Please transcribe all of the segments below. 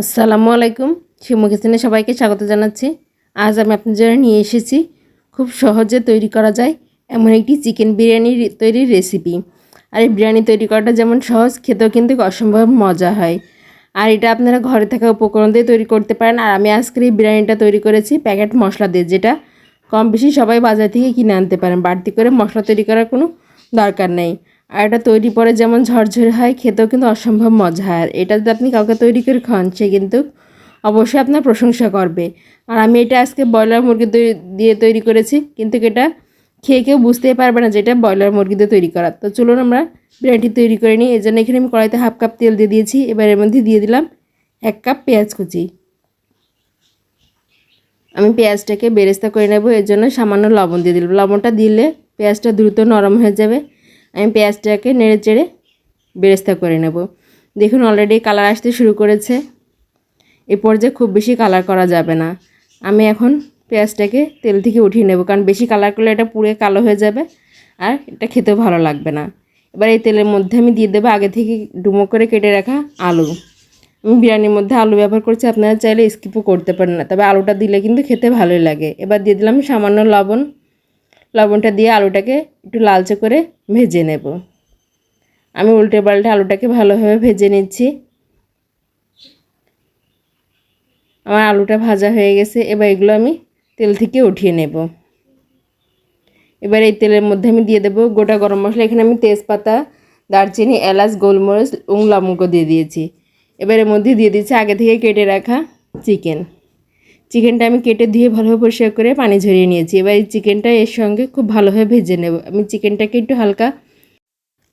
আসসালামু আলাইকুম। শিমু কিচেনে সবাইকে স্বাগত জানাচ্ছি। আজ আমি আপনাদের নিয়ে এসেছি খুব সহজে তৈরি করা যায় এমন একটি চিকেন বিরিয়ানি তৈরির রেসিপি। আর এই বিরিয়ানি তৈরি করাটা যেমন সহজ, খেতেও কিন্তু অসম্ভব মজা হয়। আর এটা আপনারা ঘরে থাকা উপকরণ দিয়ে তৈরি করতে পারেন। আর আমি আজকের এই বিরিয়ানিটা তৈরি করেছি প্যাকেট মশলা দিয়ে, যেটা কম বেশি সবাই বাজার থেকে কিনে আনতে পারেন। বাড়তি করে মশলা তৈরি করার কোনো দরকার নেই। আর এটা তৈরি পরে যেমন ঝরঝরে হয়, খেতেও কিন্তু অসম্ভব মজা হয়। আর এটা যদি আপনি কাউকে তৈরি করে খান সে কিন্তু অবশ্যই আপনার প্রশংসা করবে। আর আমি এটা আজকে ব্রয়লার মুরগি দিয়ে তৈরি করেছি, কিন্তু এটা খেয়ে কেউ বুঝতেই পারবে না যেটা ব্রয়লার মুরগি দিয়ে তৈরি করা। তো চলুন আমরা বিরিয়ানিটি তৈরি করে নিই। এই জন্য এখানে আমি কড়াইতে হাফ কাপ তেল দিয়ে দিয়েছি। এবার এর মধ্যে দিয়ে দিলাম এক কাপ পেঁয়াজ কুচি। আমি পেঁয়াজটাকে বেরেস্তা করে নেব। এর জন্য সামান্য লবণ দিয়ে দিলাম। লবণটা দিলে পেঁয়াজটা দ্রুত নরম হয়ে যাবে। আমি পেঁয়াজটাকে নেড়ে চেড়ে বেরেস্তা করে নেব। দেখুন অলরেডি কালার আসতে শুরু করেছে। এ পর্যায়ে খুব বেশি কালার করা যাবে না। আমি এখন পেঁয়াজটাকে তেল থেকে উঠিয়ে নেব, কারণ বেশি কালার করলে এটা পুড়ে কালো হয়ে যাবে আর এটা খেতেও ভালো লাগবে না। এবার এই তেলের মধ্যে আমি দিয়ে দেবো আগে থেকে ডুমো করে কেটে রাখা আলু। আমি বিরিয়ানির মধ্যে আলু ব্যবহার করছি, আপনারা চাইলে স্কিপও করতে পারেন না, তবে আলুটা দিলে কিন্তু খেতে ভালোই লাগে। এবার দিয়ে দিলাম সামান্য লবণ। লবণটা দিয়ে আলুটাকে একটু লালচে করে ভেজে নেব। আমি উল্টে পাল্টে আলুটাকে ভালোভাবে ভেজে নিচ্ছি। আমার আলুটা ভাজা হয়ে গেছে, এবার এগুলো আমি তেল থেকে উঠিয়ে নেব। এবার এই তেলের মধ্যে আমি দিয়ে দেবো গোটা গরম মশলা। এখানে আমি তেজপাতা, দারচিনি, এলাচ, গোলমরিচ, এবং লবঙ্গ দিয়ে দিয়েছি। এবার এর মধ্যে দিয়ে দিচ্ছি আগে থেকে কেটে রাখা চিকেন। চিকেনটা আমি কেটে ধুয়ে ভালোভাবে পরিষ্কার করে পানি ঝরিয়ে নিয়েছি। এবার এই চিকেনটা এর সঙ্গে খুব ভালোভাবে ভেজে নেব। আমি চিকেনটাকে একটু হালকা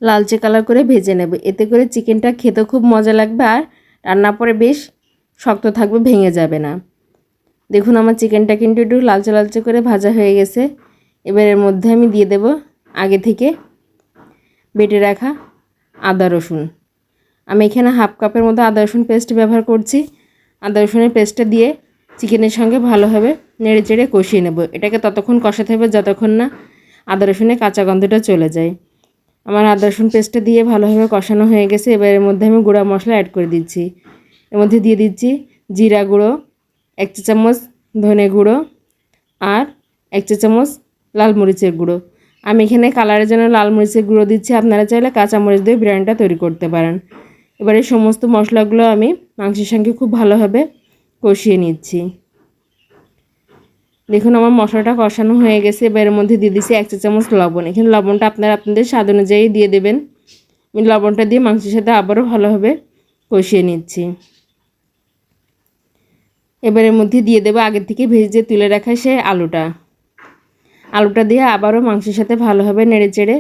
লালচে কালার করে ভেজে নেব। এতে করে চিকেনটা খেতে খুব মজা লাগবে আর রান্না পরে বেশ শক্ত থাকবে, ভেঙে যাবে না। দেখুন আমার চিকেনটা কিন্তু একটু লালচে লালচে করে ভাজা হয়ে গেছে। এবার এর মধ্যে আমি দিয়ে দেব আগে থেকে বেটে রাখা আদা রসুন। আমি এখানে হাফ কাপের মতো আদা রসুন পেস্ট ব্যবহার করছি। আদা রসুনের পেস্টটা দিয়ে চিকেনের সঙ্গে ভালোভাবে নেড়ে চেড়ে কষিয়ে নেব। এটাকে ততক্ষণ কষাতে হবে যতক্ষণ না আদা রসুনের কাঁচা গন্ধটা চলে যায়। আমার আদা রসুন পেস্টটা দিয়ে ভালোভাবে কষানো হয়ে গেছে। এবার এর মধ্যে আমি গুঁড়া মশলা অ্যাড করে দিচ্ছি। এর মধ্যে দিয়ে দিচ্ছি জিরা গুঁড়ো, এক চা চামচ ধনে গুঁড়ো আর এক চা চামচ লাল মরিচের গুঁড়ো। আমি এখানে কালারের জন্য লাল মরিচের গুঁড়ো দিচ্ছি। আপনারা চাইলে কাঁচা মরিচ দিয়ে বিরিয়ানিটা তৈরি করতে পারেন। এবারে সমস্ত মশলাগুলো আমি মাংসের সঙ্গে খুব ভালোভাবে কষিয়ে নিচ্ছি। দেখুন আমার মশলাটা কষানো হয়ে গেছে। এবার এর মধ্যে দিয়ে দিচ্ছি এক চা চামচ লবণ। এখানে লবণটা আপনারা আপনাদের স্বাদ অনুযায়ী দিয়ে দেবেন। আমি লবণটা দিয়ে মাংসের সাথে আবারও ভালোভাবে কষিয়ে নিচ্ছি। এবার এর মধ্যে দিয়ে দেবো আগের থেকে ভেজে তুলে রাখা সে আলুটা। আলুটা দিয়ে আবারও মাংসের সাথে ভালোভাবে নেড়ে চেড়ে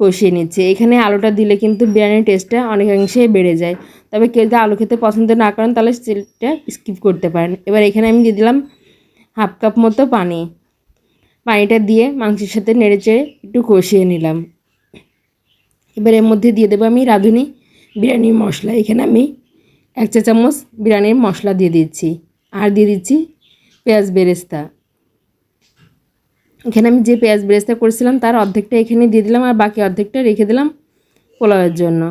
কষিয়ে নিচ্ছে। এখানে আলুটা দিলে কিন্তু বিরিয়ানির টেস্টটা অনেকাংশেই বেড়ে যায়। তবে কেউ যদি আলু খেতে পছন্দ না করেন, তাহলে সেটা স্কিপ করতে পারেন। এবার এখানে আমি দিয়ে দিলাম হাফ কাপ মতো পানি। পানিটা দিয়ে মাংসের সাথে নেড়ে চেড়ে একটু কষিয়ে নিলাম। এবার এর মধ্যে দিয়ে দেবো আমি রাঁধুনি বিরিয়ানির মশলা। এখানে আমি এক চা চামচ বিরিয়ানির মশলা দিয়ে দিচ্ছি। আর দিয়ে দিচ্ছি পেঁয়াজ বেরেস্তা। এখানে আমি যে পেঁয়াজ বেরেস্তা করেছিলাম, তার অর্ধেকটা এখানে দিয়ে দিলাম আর বাকি অর্ধেকটা রেখে দিলাম পোলাওয়ের জন্য।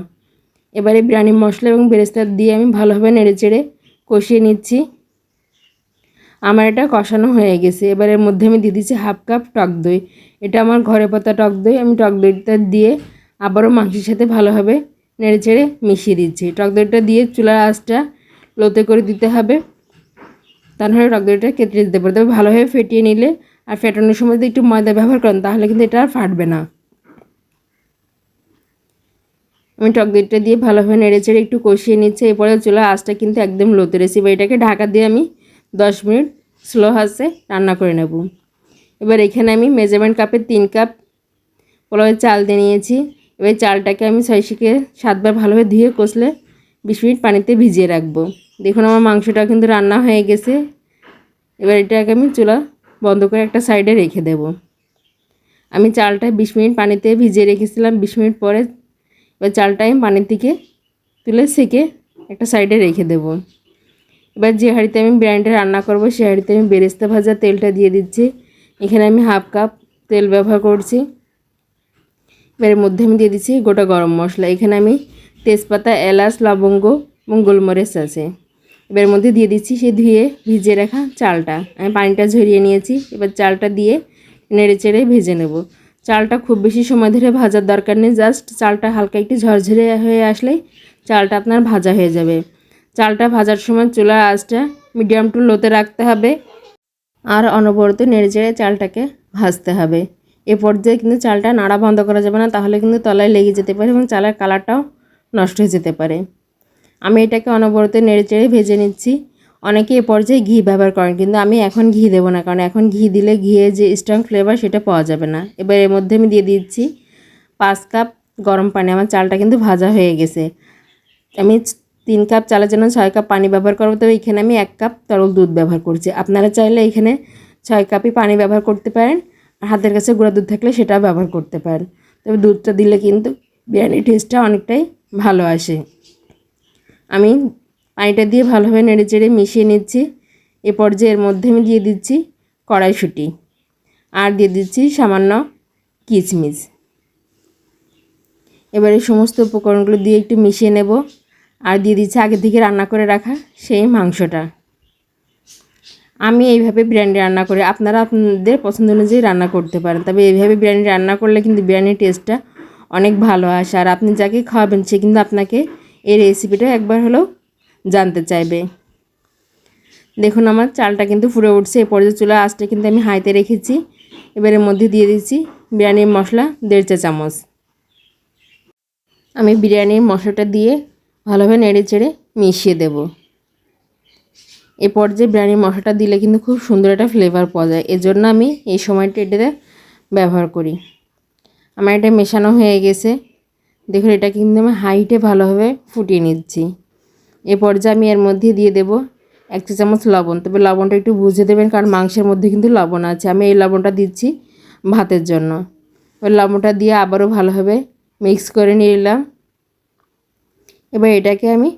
এবারে বিরিয়ানি মশলা এবং বেরেস্তা দিয়ে আমি ভালোভাবে নেড়ে চেড়ে কষিয়ে নিচ্ছি। আমার এটা কষানো হয়ে গেছে। এবারের মধ্যে আমি দিয়ে দিচ্ছি হাফ কাপ টক দই। এটা আমার ঘরে পাতা টক দই। আমি টক দইটা দিয়ে আবারও মাংসের সাথে ভালোভাবে নেড়ে চেড়ে মিশিয়ে দিচ্ছি। টক দইটা দিয়ে চুলার আঁচটা লোতে করে দিতে হবে। তাহলে টক দইটা কেটে দিতে পারে। তবে ভালোভাবে ফেটিয়ে নিলে আর ফেটানোর সময় যদি একটু ময়দা ব্যবহার করেন, তাহলে কিন্তু এটা আর ফাটবে না। আমি টক দইটা দিয়ে ভালোভাবে নেড়ে চেড়ে একটু কষিয়ে নিচ্ছি। এরপরে চুলা আঁচটা কিন্তু একদম লোতে বা এটাকে ঢাকা দিয়ে আমি দশ মিনিট স্লো হাসে রান্না করে নেব। এবার এখানে আমি মেজারমেন্ট কাপের তিন কাপ পোলাওয়ের চাল দিয়ে নিয়েছি। এবার চালটাকে আমি ছয় শিখে সাতবার ভালোভাবে ধুয়ে কষলে বিশ মিনিট পানিতে ভিজিয়ে রাখব। দেখুন আমার মাংসটা কিন্তু রান্না হয়ে গেছে। এবার এটাকে আমি চুলা বন্ধ করে একটা সাইডে রেখে দেব। আমি চালটা বিশ মিনিট পানিতে ভিজিয়ে রেখেছিলাম। বিশ মিনিট পরে এবার চালটা আমি পানির থেকে তুলে সেকে একটা সাইডে রেখে দেব। এবার যে হাঁড়িতে আমি বিরিয়ানিটা রান্না করব, সে হাঁড়িতে আমি বেরেস্তা ভাজা তেলটা দিয়ে দিচ্ছি। এখানে আমি হাফ কাপ তেল ব্যবহার করছি। এর মধ্যে আমি দিয়ে দিচ্ছি গোটা গরম মশলা। এখানে আমি তেজপাতা, এলাচ, লবঙ্গ এবং গোলমরিচ আছে। এবার মধ্যে দিয়ে দিচ্ছি সে ধুয়ে ভিজিয়ে রাখা চালটা। আমি পানিটা ঝরিয়ে নিয়েছি। এবার চালটা দিয়ে নেড়ে চেড়ে ভেজে নেব। চালটা খুব বেশি সময় ধরে ভাজার দরকার নেই জাস্ট চালটা হালকা একটু ঝরঝরে হয়ে আসলেই চালটা আপনার ভাজা হয়ে যাবে। চালটা ভাজার সময় চুলার আঁচটা মিডিয়াম টু লোতে রাখতে হবে আর অনবরত নেড়ে চেড়ে চালটাকে ভাজতে হবে। এ পর্যায়ে কিন্তু চালটা নাড়া বন্ধ করা যাবে না, তাহলে কিন্তু তলায় লেগে যেতে পারে এবং চালের কালারটাও নষ্ট হয়ে যেতে পারে। আমি এটাকে অনবরত নেড়ে চেড়ে ভেজে নিচ্ছি। অনেকে এ পর্যায়ে ঘি ব্যবহার করেন, কিন্তু আমি এখন ঘি দেবো না, কারণ এখন ঘি দিলে ঘিয়ে যে স্ট্রং ফ্লেভার সেটা পাওয়া যাবে না। এবার এর মধ্যে আমি দিয়ে দিচ্ছি পাঁচ কাপ গরম পানি, আমার চালটা কিন্তু ভাজা হয়ে গেছে। আমি তিন কাপ চালের জন্য ছয় কাপ পানি ব্যবহার করব, তবে এখানে আমি এক কাপ তরল দুধ ব্যবহার করছি। আপনারা চাইলে এখানে ছয় কাপই পানি ব্যবহার করতে পারেন, আর হাতের কাছে গুঁড়া দুধ থাকলে সেটাও ব্যবহার করতে পারেন। তবে দুধটা দিলে কিন্তু বিরিয়ানির টেস্টটা অনেকটাই ভালো আসে। আমি পানিটা দিয়ে ভালোভাবে নেড়ে চেড়ে মিশিয়ে নিচ্ছি। এ পর্যায়ে এর মধ্যে আমি দিয়ে দিচ্ছি কড়াইশুঁটি আর দিয়ে দিচ্ছি সামান্য কিচমিচ এবারে সমস্ত উপকরণগুলো দিয়ে একটু মিশিয়ে নেব আর দিয়ে দিচ্ছি আগে থেকে রান্না করে রাখা সেই মাংসটা। আমি এইভাবে বিরিয়ানি রান্না করি আপনারা আপনাদের পছন্দ অনুযায়ী রান্না করতে পারেন। তবে এইভাবে বিরিয়ানি রান্না করলে কিন্তু বিরিয়ানির টেস্টটা অনেক ভালো আসে। আর আপনি যাকে খাওয়াবেন সে কিন্তু আপনাকে এই রেসিপিটা একবার হলেও জানতে চাইবে। দেখুন আমার চালটা কিন্তু ফুটে উঠছে, এ পর্যায়ে চুলা আঁচটা কিন্তু আমি হাইতে রেখেছি। এবার এর মধ্যে দিয়ে দিচ্ছি বিরিয়ানির মশলা দেড় চা চামচ। আমি বিরিয়ানির মশলাটা দিয়ে ভালোভাবে নেড়ে চেড়ে মিশিয়ে দেব। এ পর্যায়ে বিরিয়ানির মশলাটা দিলে কিন্তু খুব সুন্দর একটা ফ্লেভার পাওয়া যায়। এজন্য আমি এই সময়টা এটাতে ব্যবহার করি। আমার এটা মেশানো হয়ে গেছে। দেখুন এটা কিন্তু আমি হাইটে ভালোভাবে ফুটিয়ে নিচ্ছি। এ পর্যায়ে আমি এর মধ্যে দিয়ে দেব এক চা চামচ লবণ। তবে লবণটা একটু বুঝে দেবেন, কারণ মাংসের মধ্যে কিন্তু লবণ আছে। আমি এই লবণটা দিচ্ছি ভাতের জন্য। ওই লবণটা দিয়ে আবারও ভালোভাবে মিক্স করে নিয়ে নিলাম। এবার এটাকে আমি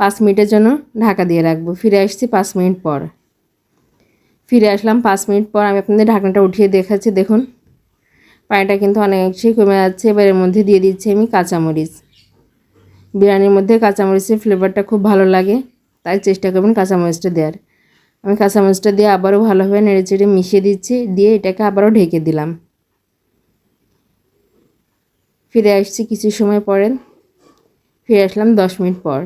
পাঁচ মিনিটের জন্য ঢাকা দিয়ে রাখব। ফিরে আসছি পাঁচ মিনিট পর। ফিরে আসলাম পাঁচ মিনিট পর। আমি আপনাদের ঢাকনাটা উঠিয়ে দেখাচ্ছি। দেখুন, পানিটা কিন্তু অনেকটাই কমে যাচ্ছে। এবার এর মধ্যে দিয়ে দিচ্ছি আমি কাঁচামরিচ। বিরিয়ানির মধ্যে কাঁচামরিচের ফ্লেভারটা খুব ভালো লাগে, তাই চেষ্টা করবেন কাঁচামরিচটা দেওয়ার। আমি কাঁচামরিচটা দিয়ে আবারও ভালোভাবে নেড়ে চেড়ে মিশিয়ে দিচ্ছি, দিয়ে এটাকে আবারও ঢেকে দিলাম। ফিরে আসছি কিছু সময় পরে, ফিরে আসলাম দশ মিনিট পর।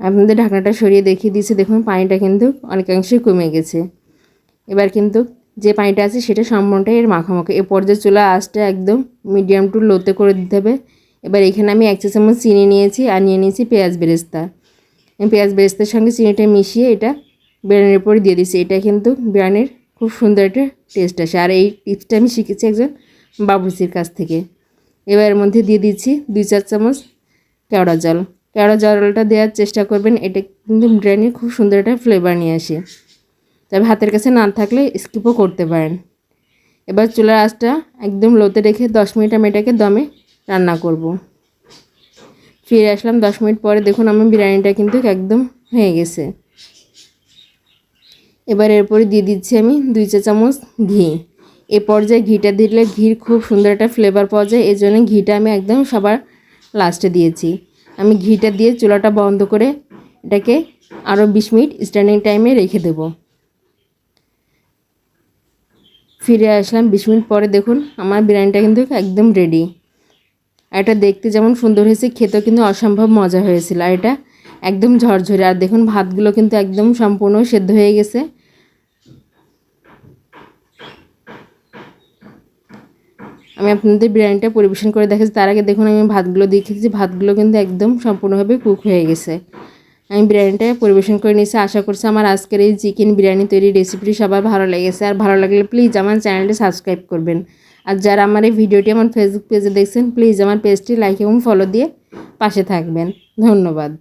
আপনাদের ঢাকনাটা সরিয়ে দেখিয়ে দিয়েছি, দেখুন পানিটা কিন্তু অনেকাংশে কমে গেছে। এবার কিন্তু যে পানিটা আছে সেটা সম্পূর্ণটাই এর মাখামাখি। এ পর্যায়ে চুলা আঁচটা একদম মিডিয়াম টু লোতে করে দিতে হবে। এবার এখানে আমি এক চা চামচ চিনি নিয়েছি আর নিয়ে নিয়েছি পেঁয়াজ বেরেস্তা। পেঁয়াজ বেরেস্তার সঙ্গে চিনিটা মিশিয়ে এটা বিরিয়ানির উপরে দিয়ে দিচ্ছি এটা কিন্তু বিরিয়ানির খুব সুন্দর একটা টেস্ট আসে। আর এই টিপসটা আমি শিখেছি একজন বাবুসির কাছ থেকে। এবার মধ্যে দিয়ে দিচ্ছি দুই চার চামচ কেওড়া জল। কেওড়া জলটা দেওয়ার চেষ্টা করবেন, এটা কিন্তু বিরিয়ানির খুব সুন্দর একটা ফ্লেভার নিয়ে আসে। তবে হাতের কাছে না থাকলে স্কিপও করতে পারেন। এবার চুলার আঁচটা একদম লোতে রেখে দশ মিনিট আমি এটাকে দমে রান্না করব। ফিরে আসলাম দশ মিনিট পরে। দেখুন, আমার বিরিয়ানিটা কিন্তু একদম হয়ে গেছে। এবার এরপরে দিয়ে দিচ্ছি আমি দুই চা চামচ ঘি। এ পর্যায়ে ঘিটা দিলে ঘির খুব সুন্দর একটা ফ্লেভার পাওয়া যায়। এই জন্য ঘিটা আমি একদম সবার লাস্টে দিয়েছি। আমি ঘিটা দিয়ে চুলাটা বন্ধ করে এটাকে আরও বিশ মিনিট স্ট্যান্ডিং টাইমে রেখে দেব। ফিরে আসলাম বিশ মিনিট পরে। দেখুন, আমার বিরিয়ানিটা কিন্তু একদম রেডি আর এটা দেখতে যেমন সুন্দর হয়েছে, খেতেও কিন্তু অসম্ভব মজা হয়েছিল। আর এটা একদম ঝরঝরে, আর দেখুন ভাতগুলো কিন্তু একদম সম্পূর্ণ সেদ্ধ হয়ে গেছে। আমি আপনাদের বিরিয়ানিটা পরিবেশন করে দেখাচ্ছি। তার আগে দেখুন, আমি ভাতগুলো দেখেছি ভাতগুলো কিন্তু একদম সম্পূর্ণভাবে কুক হয়ে গেছে। আমি বিরিয়ানিটা পরিবেশন করে নিয়েছি। আশা করছি আমার আজকের এই চিকেন বিরিয়ানি তৈরি রেসিপিটি সবার ভালো লেগেছে। আর ভালো লাগলে প্লিজ আমার চ্যানেলটি সাবস্ক্রাইব করবেন। আর যারা আমার এই ভিডিওটি আমার ফেসবুক পেজে দেখছেন প্লিজ আমার পেজটি লাইক এবং ফলো দিয়ে পাশে থাকবেন। ধন্যবাদ।